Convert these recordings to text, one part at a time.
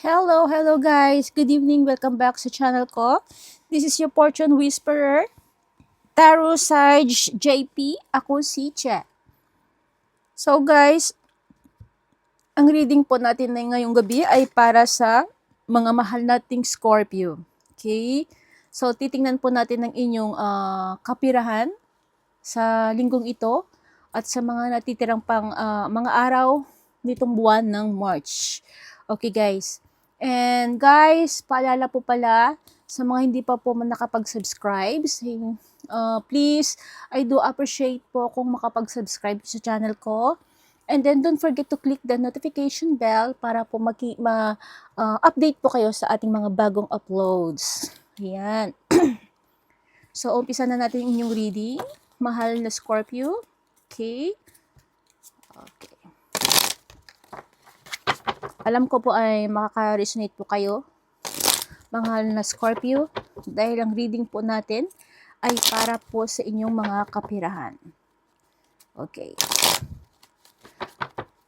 Hello, hello guys. Good evening. Welcome back sa channel ko. This is your Fortune Whisperer, Tarot Sage JP. Ako si Che. So guys, ang reading po natin na ngayong gabi ay para sa mga mahal nating Scorpio. Okay? So titingnan po natin ang inyong ah, kapirahan sa linggong ito at sa mga natitirang pang ah, mga araw nitong buwan ng March. Okay guys. And guys, paalala po pala sa mga hindi pa po nakapag-subscribe, uh, please, I do appreciate po kung makapag-subscribe sa channel ko. And then don't forget to click the notification bell para po maki- ma, uh, update po kayo sa ating mga bagong uploads. Ayan. so, umpisa na natin inyong reading. Mahal na Scorpio. Okay. Okay. Alam ko po ay makaka-resonate po kayo, mahal na Scorpio, dahil ang reading po natin ay para po sa inyong mga kapirahan. Okay.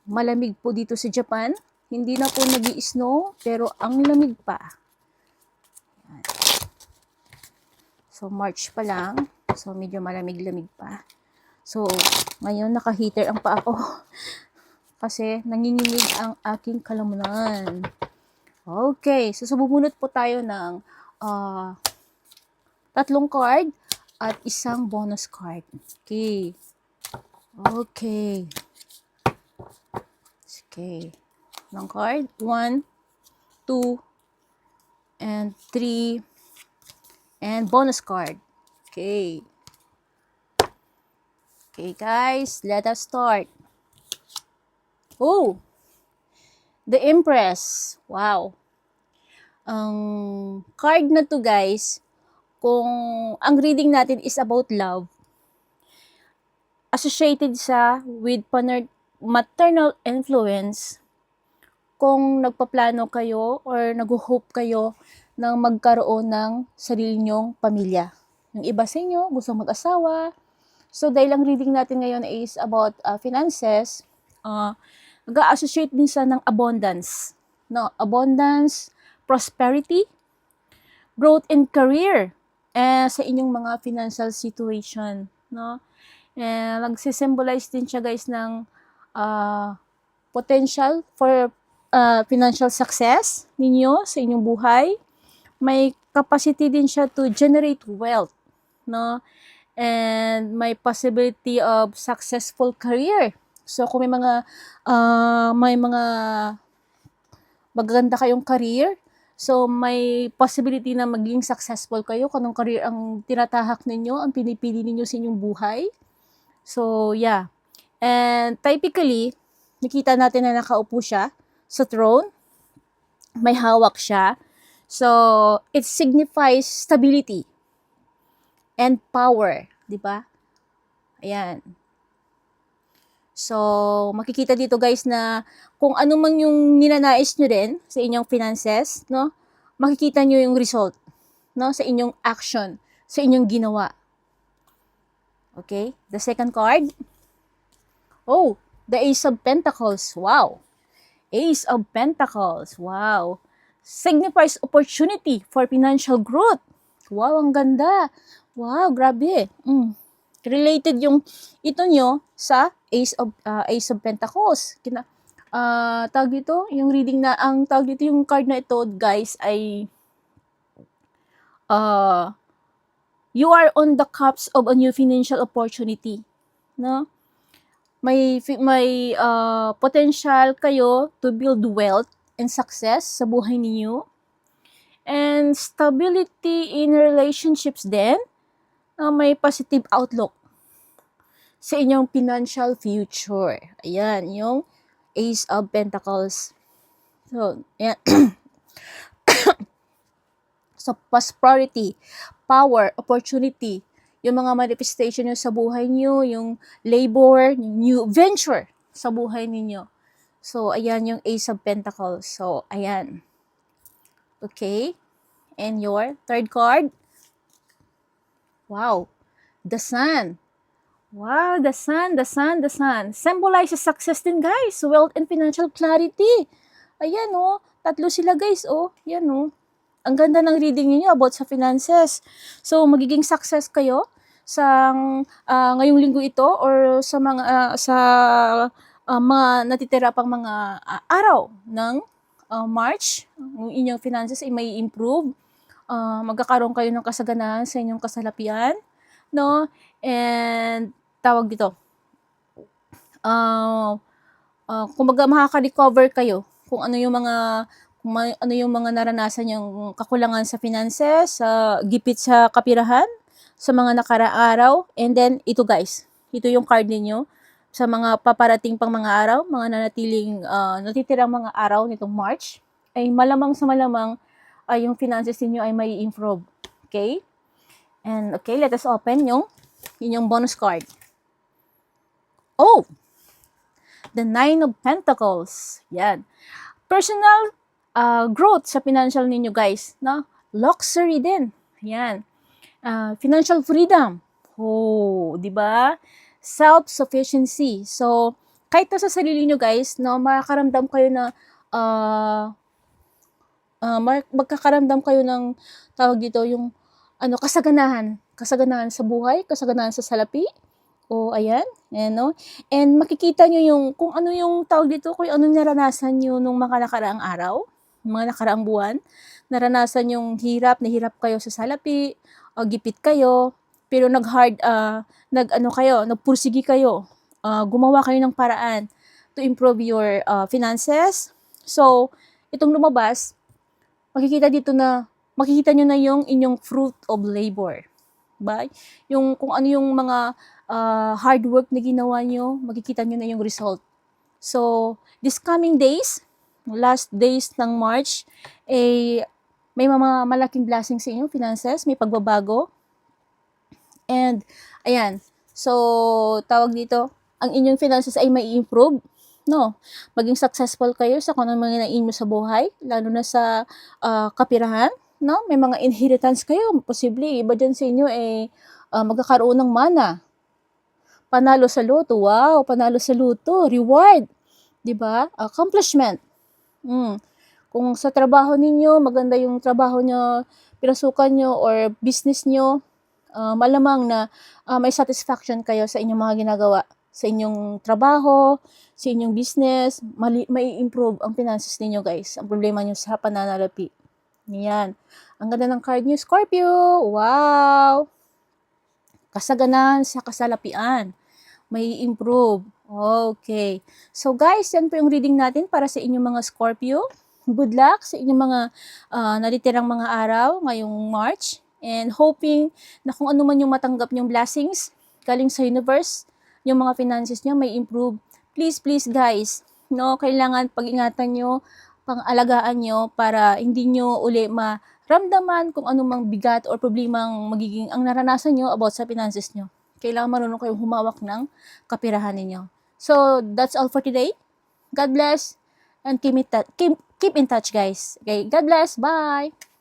Malamig po dito sa Japan. Hindi na po nag snow pero ang lamig pa. So, March pa lang. So, medyo malamig-lamig pa. So, ngayon naka-heater ang paa ko. kasi nanginginig ang aking kalamunan. Okay, so sububunot po tayo ng ah, tatlong card at isang bonus card. Okay. Okay. Okay. Ng card. One, two, and three, and bonus card. Okay. Okay, guys, let us start. Oh! The Empress. Wow. Ang card na to guys, kung ang reading natin is about love, associated sa with maternal influence, kung nagpaplano kayo or nag-hope kayo ng magkaroon ng sarili nyong pamilya. Yung iba sa inyo, gusto mag-asawa. So, dahil ang reading natin ngayon is about uh, finances, uh, nag-associate din sa ng abundance. No, abundance, prosperity, growth in career, eh, sa inyong mga financial situation, no? Eh, nagsisymbolize din siya guys ng uh, potential for uh, financial success ninyo sa inyong buhay. May capacity din siya to generate wealth, no? And may possibility of successful career So kung may mga uh, may mga magaganda kayong career, so may possibility na maging successful kayo kung anong career ang tinatahak ninyo, ang pinipili ninyo sa inyong buhay. So yeah. And typically, nakita natin na nakaupo siya sa throne. May hawak siya. So, it signifies stability and power, di ba? Ayan. So, makikita dito guys na kung ano man yung ninanais nyo rin sa inyong finances, no? Makikita nyo yung result, no? Sa inyong action, sa inyong ginawa. Okay? The second card. Oh, the Ace of Pentacles. Wow. Ace of Pentacles. Wow. Signifies opportunity for financial growth. Wow, ang ganda. Wow, grabe. Mm related yung ito nyo sa Ace of uh, Ace of Pentacles. Kina uh, tawag dito, yung reading na ang tawag dito yung card na ito, guys, ay uh, you are on the cups of a new financial opportunity, no? May may uh, potential kayo to build wealth and success sa buhay niyo. And stability in relationships din uh, may positive outlook sa inyong financial future. Ayan, yung Ace of Pentacles. So, ayan. so, prosperity, power, opportunity, yung mga manifestation nyo sa buhay nyo, yung labor, yung new venture sa buhay ninyo. So, ayan yung Ace of Pentacles. So, ayan. Okay. And your third card, Wow. The sun. Wow, the sun, the sun, the sun. Symbolizes success din, guys. Wealth and financial clarity. Ayan oh, tatlo sila guys oh. Yan oh. Ang ganda ng reading niyo about sa finances. So magiging success kayo sa ah, ngayong linggo ito or sa mga ah, sa ah, mga natitira pang mga ah, araw ng ah, March. Yung inyong finances ay may improve. Ah, magkakaroon kayo ng kasaganahan sa inyong kasalapian, no? And tawag dito. Ah, ah, kumbaga makaka-recover kayo kung ano yung mga kung ano yung mga naranasan yung kakulangan sa finances, sa gipit sa kapirahan, sa mga nakaraang araw. And then, ito guys, ito yung card ninyo sa mga paparating pang mga araw, mga nanatiling, ah, natitirang mga araw nitong March, ay malamang sa malamang ay yung finances ninyo ay may improve. Okay? And okay, let us open yung inyong bonus card. Oh! The Nine of Pentacles. Yan. Personal uh, growth sa financial ninyo guys. No? Luxury din. Yan. Uh, financial freedom. Oh, di ba? Self-sufficiency. So, kahit na sa sarili nyo guys, no, makakaramdam kayo na uh, uh, mag- magkakaramdam kayo ng tawag dito yung ano kasaganahan. Kasaganahan sa buhay kasaganahan sa salapi. O ayan ayan no? And makikita nyo yung kung ano yung tawag dito kung ano naranasan nyo nung mga nakaraang araw mga nakaraang buwan. Naranasan yung hirap nahirap kayo sa salapi o gipit kayo pero nag hard uh, nag ano kayo nagpursigi kayo. Uh, gumawa kayo ng paraan to improve your uh, finances. So itong lumabas makikita dito na makikita nyo na yung inyong fruit of labor. Ba? Yung kung ano yung mga ah, hard work na ginawa nyo, makikita nyo na yung result. So, this coming days, last days ng March, eh, may mga malaking blessing sa inyo, finances, may pagbabago. And, ayan, so, tawag dito, ang inyong finances ay may improve no. Maging successful kayo sa kung ano mga mo sa buhay lalo na sa ah, kapirahan no? May mga inheritance kayo posible iba dyan sa inyo eh ah, magkakaroon ng mana. Panalo sa loto wow! Panalo sa loto reward! 'di ba? Accomplishment. Mm. kung sa trabaho ninyo maganda yung trabaho nyo pinasukan nyo or business nyo ah, malamang na ah, may satisfaction kayo sa inyong mga ginagawa sa inyong trabaho, sa inyong business, mali, may improve ang finances ninyo guys. Ang problema nyo sa pananalapi. Yan. Ang ganda ng card nyo, Scorpio. Wow! Kasaganan sa kasalapian. May improve. Okay. So guys, yan po yung reading natin para sa inyong mga Scorpio. Good luck sa inyong mga uh, natitirang mga araw ngayong March. And hoping na kung ano man yung matanggap nyong blessings galing sa universe, yung mga finances nyo may improve. Please, please guys, no, kailangan pag-ingatan nyo, pang-alagaan nyo para hindi nyo uli maramdaman kung anumang bigat or problemang magiging ang naranasan nyo about sa finances nyo. Kailangan marunong kayong humawak ng kapirahan ninyo. So, that's all for today. God bless and keep, it keep, keep in touch guys. Okay, God bless. Bye!